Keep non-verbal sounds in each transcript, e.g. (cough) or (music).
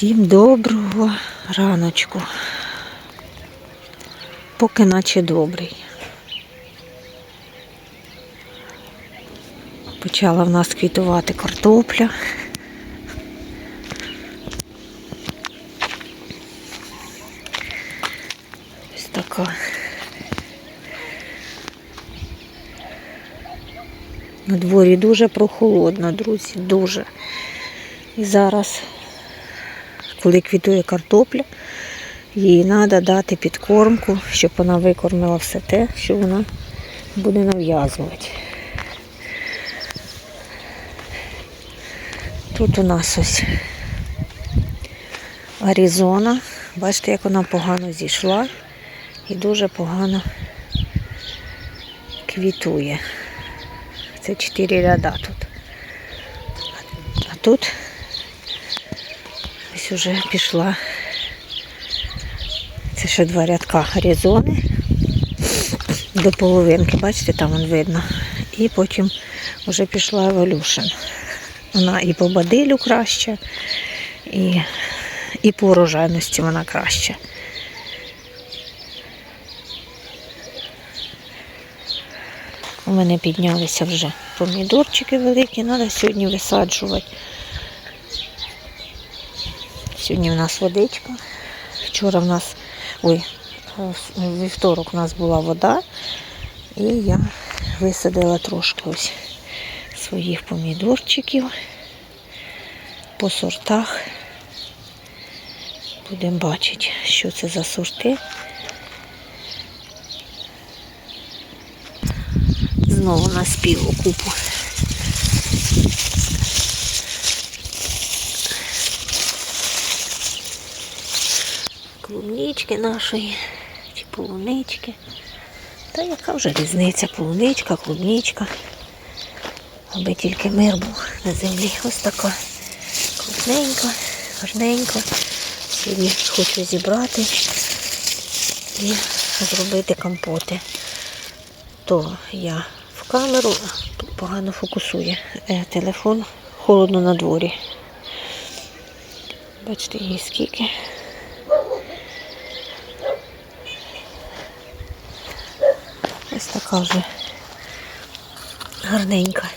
Всім доброго раночку. Поки наче добрий. Почала в нас квітувати картопля. Ось така. На дворі дуже прохолодно, друзі, дуже. І зараз коли квітує картопля, їй треба дати підкормку, щоб вона викормила все те, що вона буде нав'язувати. Тут у нас ось Аризона. Бачите, як вона погано зійшла і дуже погано квітує. Це чотири ряда тут. А тут Ось уже пішла. Це ще два рядка Аризони до половинки, бачите, там вон видно. І потім вже пішла Evolution. Вона і по бадилю краща, і, і по урожайності вона краща. У мене піднялися вже помідорчики великі, треба сьогодні висаджувати. Сьогодні в нас водичка. Вчора в нас, ой, вівторок у нас була вода. І я висадила трошки ось своїх помідорчиків по сортах. Будемо бачити, що це за сорти. Знову наспілу купу. Клубнички нашої, чи полунички. Та яка вже різниця? Полуничка, клубничка. Аби тільки мир був на землі. Ось така крупненька, гарненька. Сьогодні хочу зібрати і зробити компоти. То я в камеру погано фокусує е, телефон, холодно на дворі. Бачите, її скільки. Ось така вже гарненька.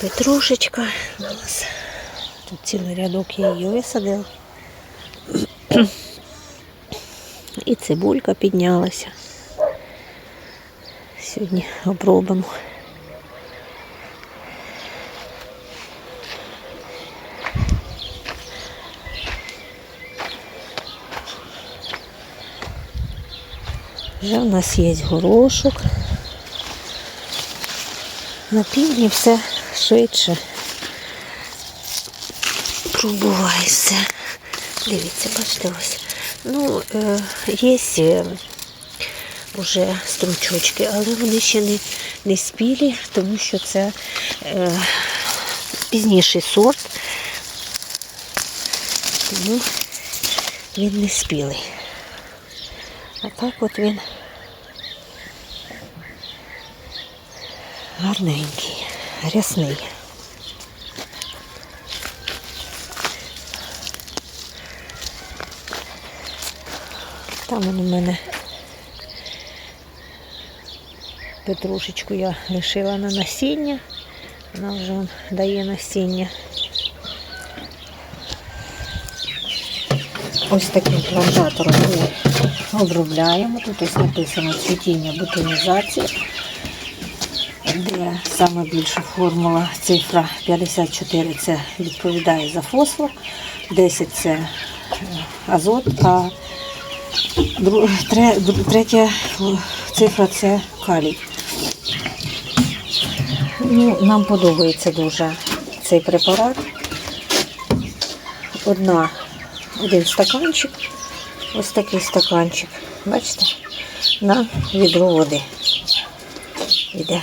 Петрушечка у нас. Тут цілий рядок я її висадила. І цибулька піднялася. Сьогодні обробимо. Вже в нас є горошок. На півдні все швидше пробуває все. Дивіться, бачите ось. Ну, е, є е, вже стручочки, але вони ще не, не спілі, тому що це е, пізніший сорт, тому він не спілий. А так от він гарненький, рясний. Там він у мене петрушечку я лишила на насіння. Вона вже дає насіння. Ось таким плантатором ми обробляємо. Тут ось написано цвітіння бутонізації, саме більша формула цифра 54 це відповідає за фосфор, 10 це е, азот, а третя цифра це калій. Ну, нам подобається дуже цей препарат. Одна один стаканчик, ось такий стаканчик, бачите, на відро води йде.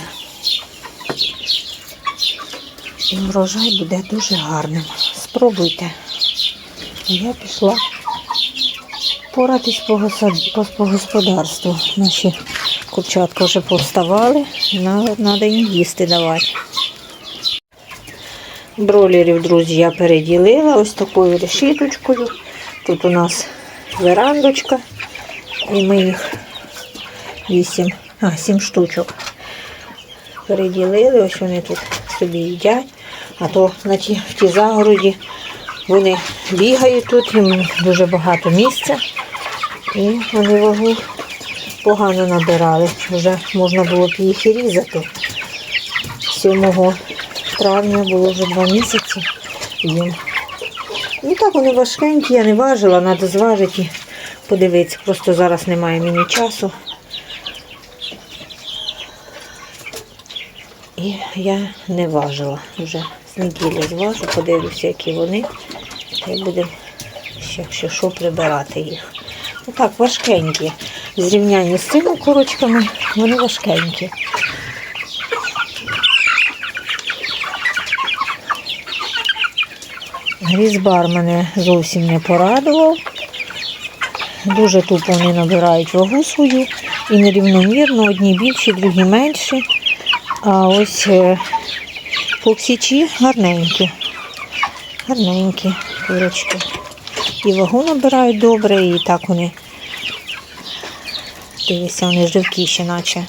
І врожай буде дуже гарним. Спробуйте. Я пішла поратись по, господарству. Наші курчатка вже повставали, треба їм їсти давати. Бролерів, друзі, я переділила ось такою решіточкою. Тут у нас верандочка. І ми їх 8, а, 7 штучок переділили. Ось вони тут собі їдять. А то на ті, в тій загороді вони бігають тут, їм дуже багато місця. І вони вагу погано набирали. Вже можна було б їх і різати. 7 травня було вже два місяці їм. Ну так вони важкенькі, я не важила, треба зважити і подивитися. Просто зараз немає мені часу. І я не важила. Вже з неділі зважу, подивлюся, які вони. І будемо якщо що прибирати їх. Ну так, важкенькі. В зрівнянні з цими курочками вони важкенькі. Грізбар мене зовсім не порадував. Дуже тупо вони набирають вагу свою і нерівномірно, одні більші, другі менші. А ось фоксічі гарненькі. Гарненькі курочки. І вагу набирають добре, і так вони. Дивися, вони живкіші, наче.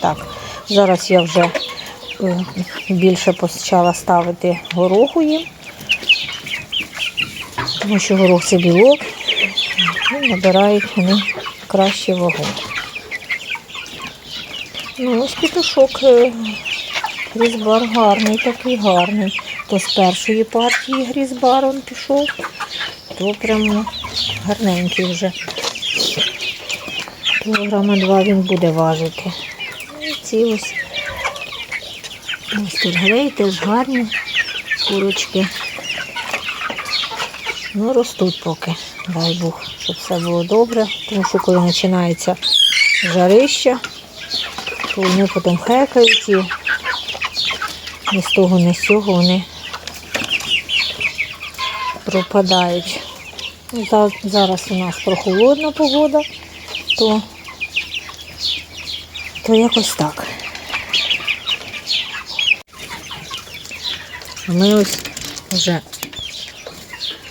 Так. Зараз я вже е, більше почала ставити гороху їм. Тому що горох це білок. І набирають вони краще вагу. Ну, ось петушок е, грізбар гарний, такий гарний. То з першої партії грізбар он пішов, то прямо гарненький вже. Кілограма два він буде важити. І ці ось. Ось тут грей теж гарні курочки. Ну, ростуть поки, дай Бог, щоб все було добре. Тому що коли починається жарище, то вони потім хекають і ні з того, ні з цього вони пропадають. Ну, Зараз у нас прохолодна погода, то, то якось так. А ми ось вже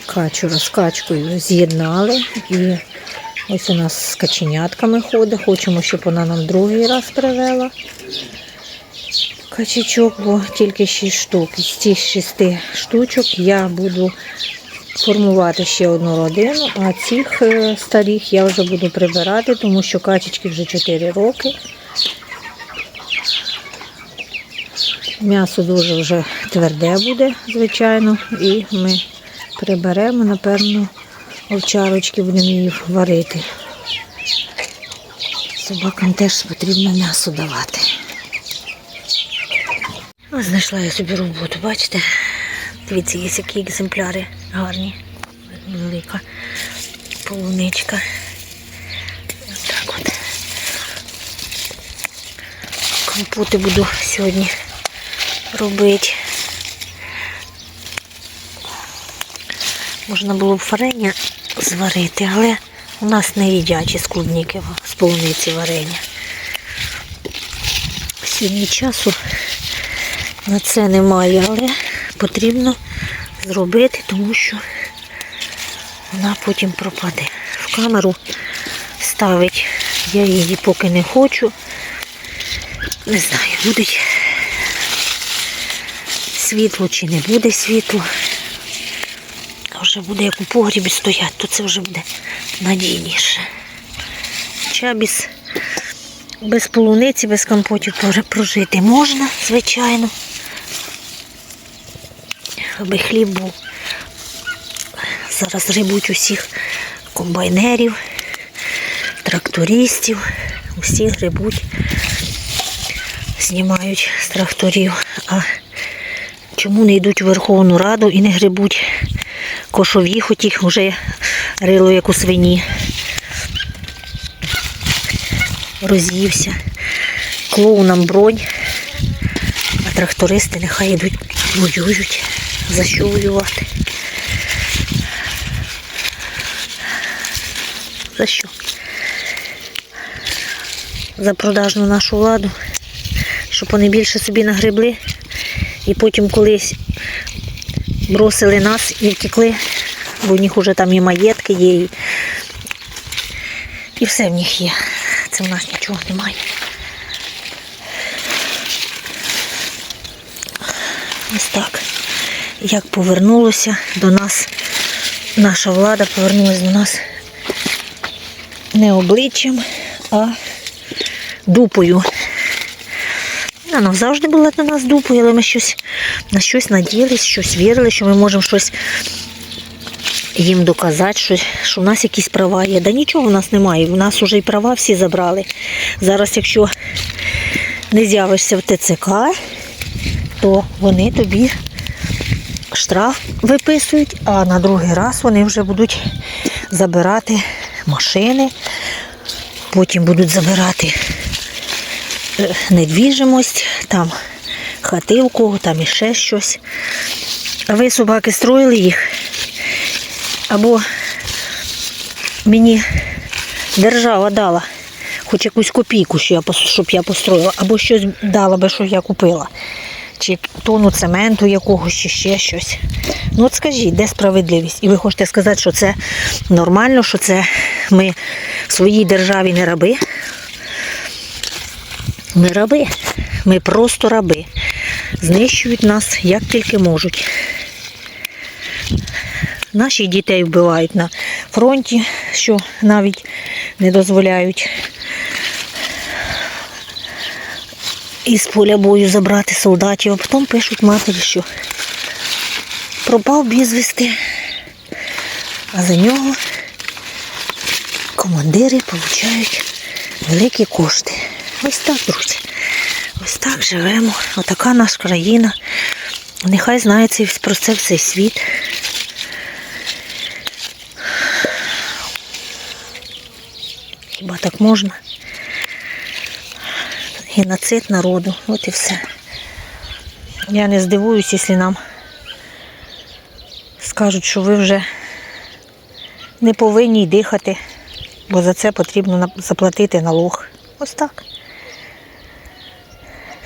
качура з качкою з'єднали і ось у нас з каченятками ходить. Хочемо, щоб вона нам другий раз привела качечок, бо тільки 6 штук. Із цих 6 штучок я буду формувати ще одну родину, а цих е, старих я вже буду прибирати, тому що качечки вже 4 роки. М'ясо дуже вже тверде буде, звичайно, і ми приберемо, напевно, овчарочки будемо її варити. Собакам теж потрібно м'ясо давати. Ось знайшла я собі роботу, бачите? Дивіться, є які екземпляри гарні. Велика полуничка. Ось так от. Компоти буду сьогодні робити. Можна було б варення зварити, але у нас не їдять із клубніки з полуниці варення. Сьогодні часу на це немає, але потрібно зробити, тому що вона потім пропаде. В камеру ставить. Я її поки не хочу. Не знаю, буде світло чи не буде світло. Вже буде як у погрібі стояти, то це вже буде надійніше. Хоча без, без полуниці, без компотів прожити можна, звичайно. Аби хліб був. Зараз грибуть усіх комбайнерів, трактористів, усі грибуть, знімають з тракторів. А чому не йдуть у Верховну Раду і не грибуть кошові, хоч їх вже рило, як у свині. Роз'ївся. Клоунам бронь, а трактористи нехай йдуть воюють. За що воювати? За що? За продажну нашу владу, щоб вони більше собі нагребли. І потім колись бросили нас і втекли, бо в них вже там і маєтки є, і, і все в них є. Це в нас нічого немає. Ось так. Як повернулося до нас, наша влада повернулася до нас не обличчям, а дупою. Вона завжди була до нас дупою, але ми щось на щось надіялись, щось вірили, що ми можемо щось їм доказати, що, що в нас якісь права є. Да нічого в нас немає. В нас вже і права всі забрали. Зараз, якщо не з'явишся в ТЦК, то вони тобі штраф виписують, а на другий раз вони вже будуть забирати машини, потім будуть забирати недвіжимость, там хати у кого, там іще щось. А ви собаки строїли їх? Або мені держава дала хоч якусь копійку, щоб я построїла, або щось дала би, що я купила. Чи тонну цементу якогось, чи ще щось. Ну от скажіть, де справедливість? І ви хочете сказати, що це нормально, що це ми в своїй державі не раби? Ми раби. Ми просто раби. Знищують нас як тільки можуть. Наших дітей вбивають на фронті, що навіть не дозволяють із поля бою забрати солдатів, а потім пишуть матері, що пропав безвісти, а за нього командири отримують великі кошти. Ось так, друзі. Ось так живемо. Отака наша країна. Нехай знає про це цей світ. Хіба так можна? Геноцид народу. От і все. Я не здивуюсь, якщо нам скажуть, що ви вже не повинні дихати, бо за це потрібно заплатити налог. Ось так.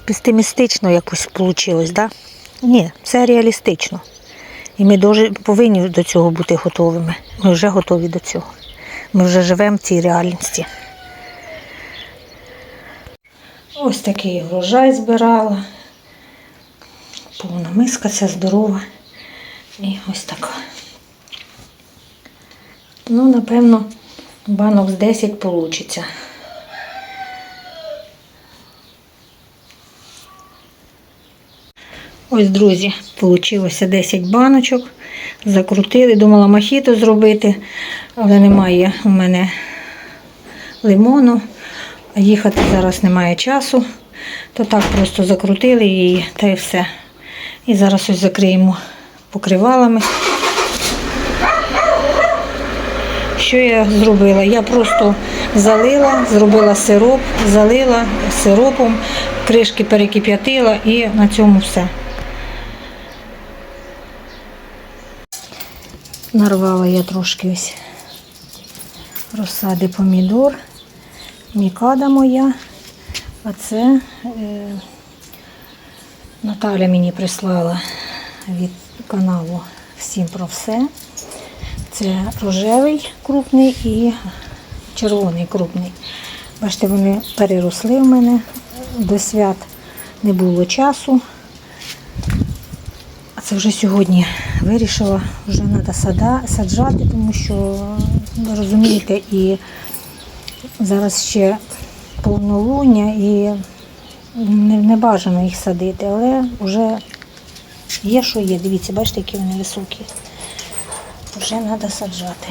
Пестимістично якось вийшло? Да? Ні, це реалістично. І ми дуже повинні до цього бути готовими. Ми вже готові до цього. Ми вже живемо в цій реальності. Ось такий врожай збирала. Повна миска, ця здорова. І ось така. Ну, напевно, банок з 10 вийде. Ось, друзі, вийшло 10 баночок. Закрутили, думала мохіто зробити, але немає у мене лимону. Їхати зараз немає часу. То так просто закрутили її та й все. І зараз ось закриємо покривалами. Що я зробила? Я просто залила, зробила сироп, залила сиропом, кришки перекип'ятила і на цьому все. Нарвала я трошки ось розсади помідор, мікада моя. А це е, Наталя мені прислала від каналу Всім про все. Це рожевий крупний і червоний крупний. Бачите, вони переросли в мене до свят не було часу. Це вже сьогодні вирішила, вже треба сада, саджати, тому що, ви розумієте, і зараз ще повнолуння і не, не бажано їх садити, але вже є, що є. Дивіться, бачите, які вони високі. Вже треба саджати.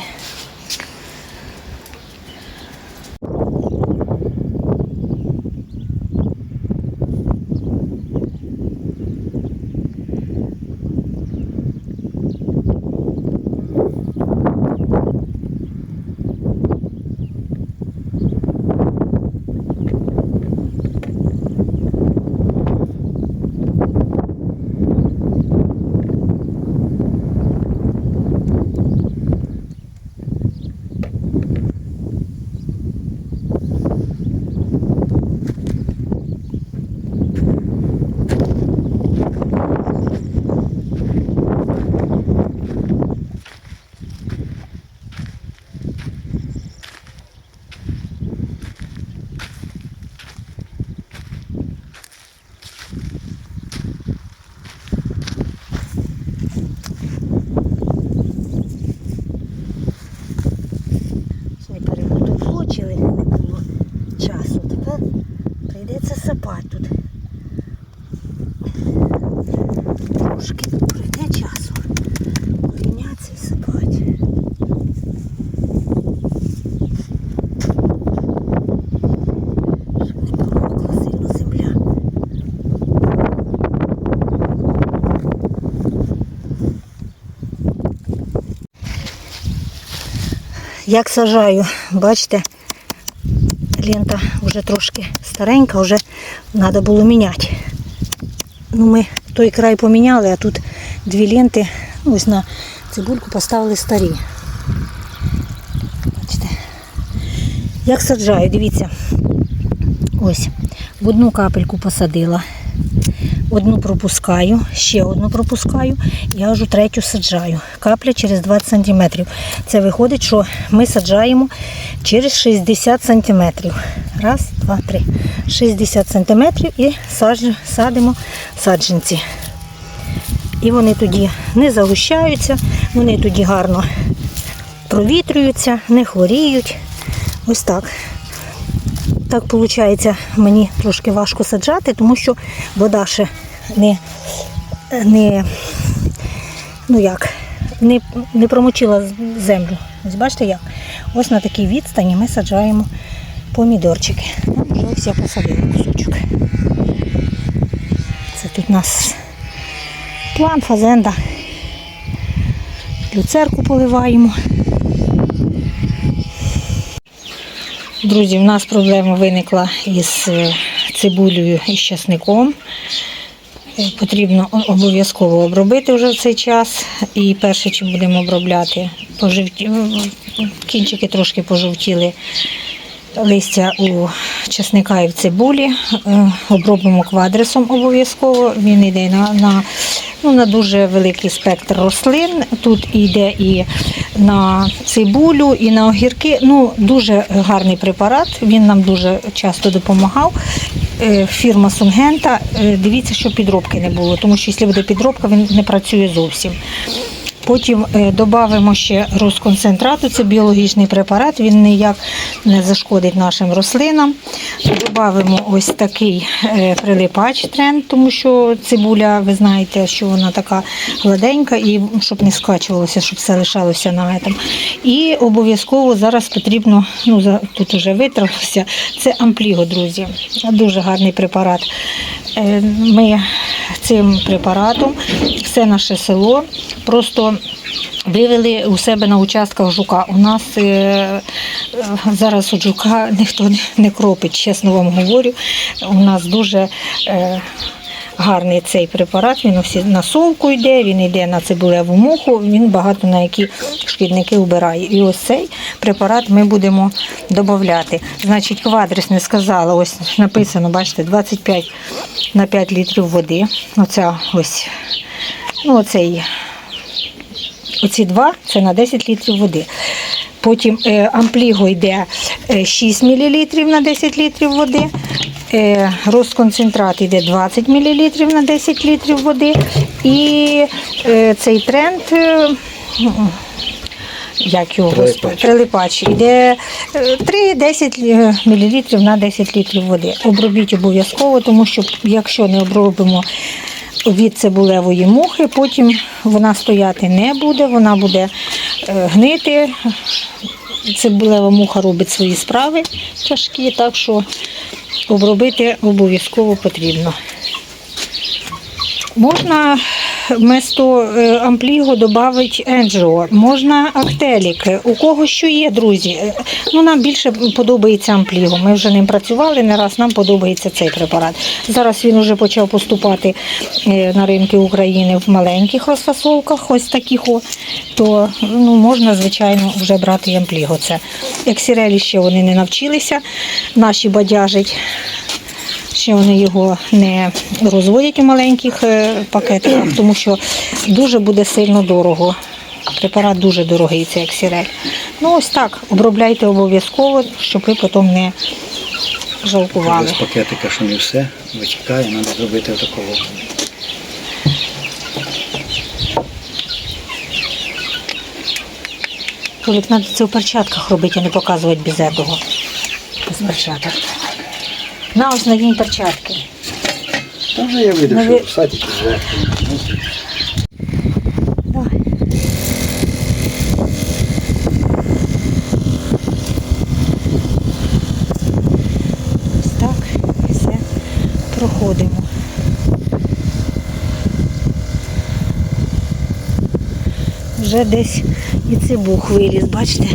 Як сажаю, бачите, лента вже трошки старенька, вже треба було міняти. Ну, ми той край поміняли, а тут дві ленти, ну, ось на цибульку поставили старі. Бачите. Як саджаю, дивіться. Ось, в одну капельку посадила, одну пропускаю, ще одну пропускаю, я вже третю саджаю. Капля через 20 см. Це виходить, що ми саджаємо через 60 см. Раз, два, три. 60 см і садимо саджанці. І вони тоді не загущаються, вони тоді гарно провітрюються, не хворіють. Ось так. Так виходить, мені трошки важко саджати, тому що вода ще не, не, ну як, не, не промочила землю. Ось бачите як? Ось на такій відстані ми саджаємо помідорчики. Вже ось я кусочок. Це тут у нас план, фазенда. Люцерку поливаємо. Друзі, в нас проблема виникла із е, цибулею і з часником. Е, Потрібно обов'язково обробити вже в цей час. І перше, чим будемо обробляти, пожив, кінчики трошки пожовтіли листя у часника і в цибулі. Е, Обробимо квадрисом обов'язково. Він йде на, на, ну, на дуже великий спектр рослин. Тут йде і на цибулю, і на огірки. Ну, дуже гарний препарат. Він нам дуже часто допомагав. Е, Фірма Сунгента. Е, Дивіться, щоб підробки не було, тому що якщо буде підробка, він не працює зовсім. Потім додамо ще розконцентрату, це біологічний препарат, він ніяк не зашкодить нашим рослинам. Додамо ось такий е, прилипач тренд, тому що цибуля, ви знаєте, що вона така гладенька, і щоб не скачувалося, щоб все лишалося на этом. І обов'язково зараз потрібно, ну тут вже витравилося, це ампліго, друзі. Дуже гарний препарат. Е, Ми цим препаратом все наше село просто вивели у себе на участках жука. У нас е, е, зараз от жука (laughs) ніхто не- не кропить, чесно вам говорю. У нас дуже е, гарний цей препарат, він всі на совку йде, він йде на цибулеву муху, він багато на які шкідники вбирає. І ось цей препарат ми будемо додати. Значить, квадрис не сказала, ось написано, бачите, 25 на 5 літрів води. Оця ось, ну оцей Оці два це на 10 літрів води. Потім е, ампліго йде е, 6 мл на 10 літрів води. Е, розконцентрат йде 20 мл на 10 літрів води. І е, цей тренд. е, як його Прилипач. прилипач. Йде е, 3-10 мл на 10 літрів води. Обробіть обов'язково, тому що якщо не обробимо від цибулевої мухи, потім вона стояти не буде, вона буде е, гнити. Цибулева муха робить свої справи тяжкі, так що обробити обов'язково потрібно. Можна вместо е, ампліго додати енджіо, можна актелік. У кого що є, друзі. Е, Ну, нам більше подобається ампліго. Ми вже ним працювали не раз, нам подобається цей препарат. Зараз він вже почав поступати е, на ринки України в маленьких розфасовках, ось таких, то ну, можна, звичайно, вже брати ампліго. Це. Як сірелі ще вони не навчилися, наші бадяжить. Ще вони його не розводять у маленьких е, пакетиках, тому що дуже буде сильно дорого. Препарат дуже дорогий, це як сірель. Ну ось так, обробляйте обов'язково, щоб ви потім не жалкували. Без пакетика, що не все витікає, треба зробити такого. Толік, треба це в перчатках робити, а не показувати без цього. Без перчаток. На ось нові перчатки. Та вже я вийду, Нові... Ну, садики вже. Ось так все проходимо. Вже десь і цибух виліз, бачите?